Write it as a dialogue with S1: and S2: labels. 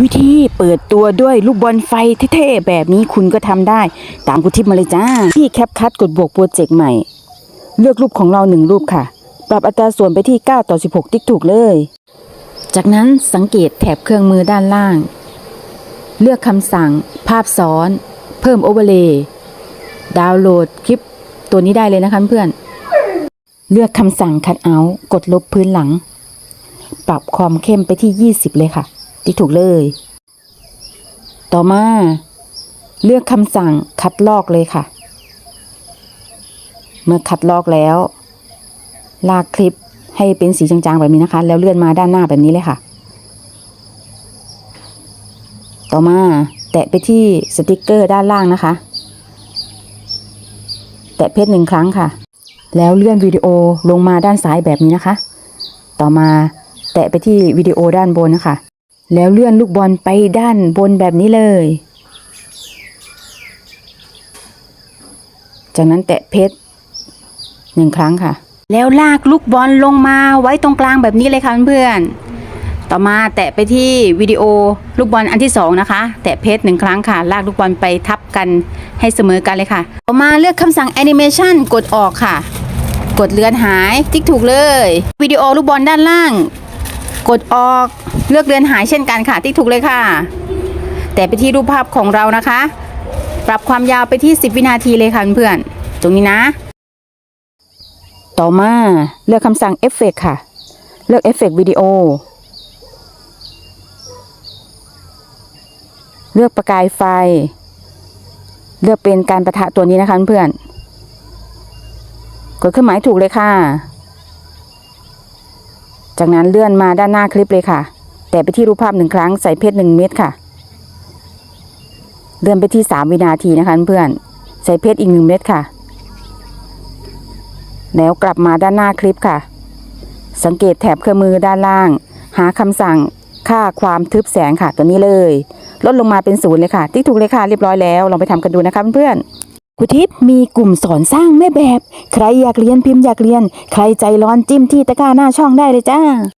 S1: วิธีเปิดตัวด้วยลูกบอลไฟเท่ๆแบบนี้คุณก็ทำได้ ตามกูทิปมาเลยจ้า ที่แคปคัดกดบวกโปรเจกต์ใหม่ เลือกรูปของเราหนึ่งรูปค่ะ ปรับอัตราส่วนไปที่ 9 ต่อ 16 ติ๊กถูกเลย จากนั้นสังเกตแถบเครื่องมือด้านล่าง เลือกคำสั่ง ภาพซ้อน เพิ่มโอเวอร์เลย์ดาวน์โหลดคลิปตัวนี้ได้เลยนะคะเพื่อน เลือกคำสั่งคัดเอาท์กดลบพื้นหลัง ปรับความเข้มไปที่ 20 เลยค่ะ ติ๊กถูกเลย ต่อมา เลือกคำสั่งคัดลอกเลยค่ะ เมื่อคัดลอกแล้ว ลากคลิปให้เป็นสีจางๆ แบบนี้นะคะ แล้วเลื่อนมาด้านหน้าแบบนี้เลยค่ะ ต่อมาแตะไปที่สติกเกอร์ด้านล่างนะคะ แตะเพชรหนึ่งครั้งค่ะ แล้วเลื่อนวิดีโอลงมาด้านซ้ายแบบนี้นะคะ ต่อมาแตะไปที่วิดีโอด้านบนนะคะ แล้วเลื่อนลูกบอลไปด้านบนแบบนี้เลย จากนั้นแตะเพชรหนึ่งครั้งค่ะ แล้วลากลูกบอลลงมาไว้ตรงกลางแบบนี้เลยค่ะเพื่อนๆต่อมาแตะไปที่วิดีโอลูกบอลอันที่สองนะคะ แตะเพชรหนึ่งครั้งค่ะ ลากลูกบอลไปทับกันให้เสมอกันเลยค่ะ ต่อมาเลือกคำสั่งแอนิเมชันกดออกค่ะ กดเลือนหายติ๊กถูกเลย วิดีโอลูกบอลด้านล่าง กดออกเลือกเลือนหายเช่นกันค่ะ ติ๊กถูกเลยค่ะ แต่ไปที่รูปภาพของเรานะคะ ปรับความยาวไปที่ 10 วินาทีเลยค่ะเพื่อนๆตรงนี้นะ ต่อมาเลือกคำสั่งเอฟเฟกค่ะ เลือกเอฟเฟกวิดีโอเลือกประกายไฟ เลือกเป็นการประทะตัวนี้นะคะเพื่อนกดเครื่องหมายถูกเลยค่ะ จากนั้นเลื่อนมาด้านหน้าคลิปเลยค่ะ แต่ไปที่รูปภาพหนึ่งครั้งใส่เพชรหนึ่งเม็ดค่ะ เลื่อนไปที่สามวินาทีนะคะเพื่อนใส่เพชรอีกหนึ่งเม็ดค่ะ แล้วกลับมาด้านหน้าคลิปค่ะ สังเกตแถบเครื่องมือด้านล่าง หาคำสั่งค่าความทึบแสงค่ะตัวนี้เลย ลดลงมาเป็นศูนย์เลยค่ะ ติ๊กถูกเลยค่ะเรียบร้อยแล้วลองไปทำกันดูนะคะเพื่อนๆ คุทิพย์มีกลุ่มสอนสร้างแม่แบบ ใครอยากเรียนพิมพ์อยากเรียน ใครใจร้อนจิ้มที่ตะกร้าหน้าช่องได้เลยจ้า